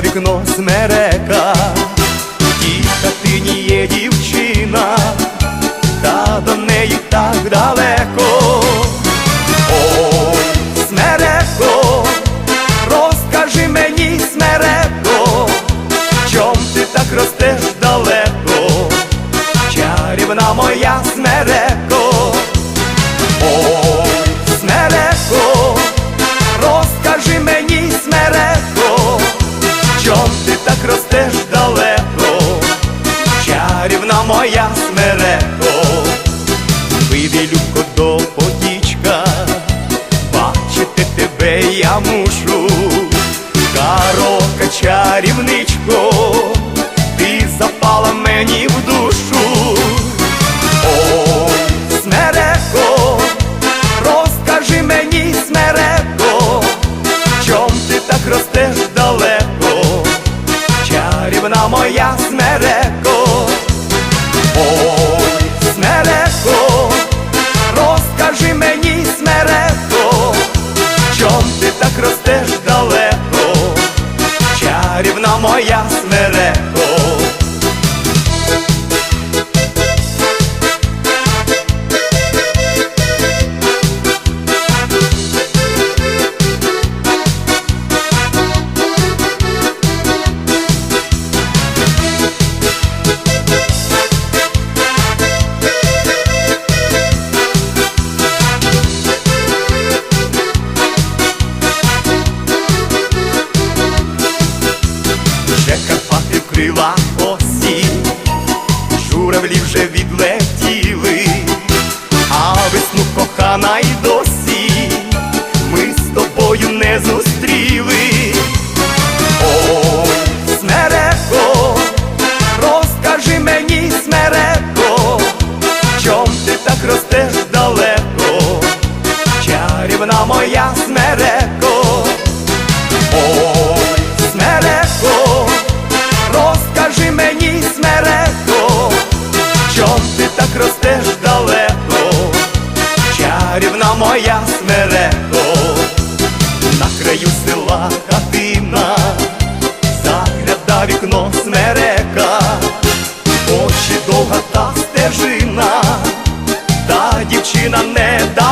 вікно смерека, в тій хатині є дівчина, та до неї так далеко. Так ростеш Карпати осінь, журавлі вже відлетіли, а весну кохана й досі. Ми з тобою не зустріли. Ой, смереко, розкажи мені, смереко, чом ти так ростеш далеко, чарівна моя на вікно смерека, очі довга та стежина, та дівчина не дає.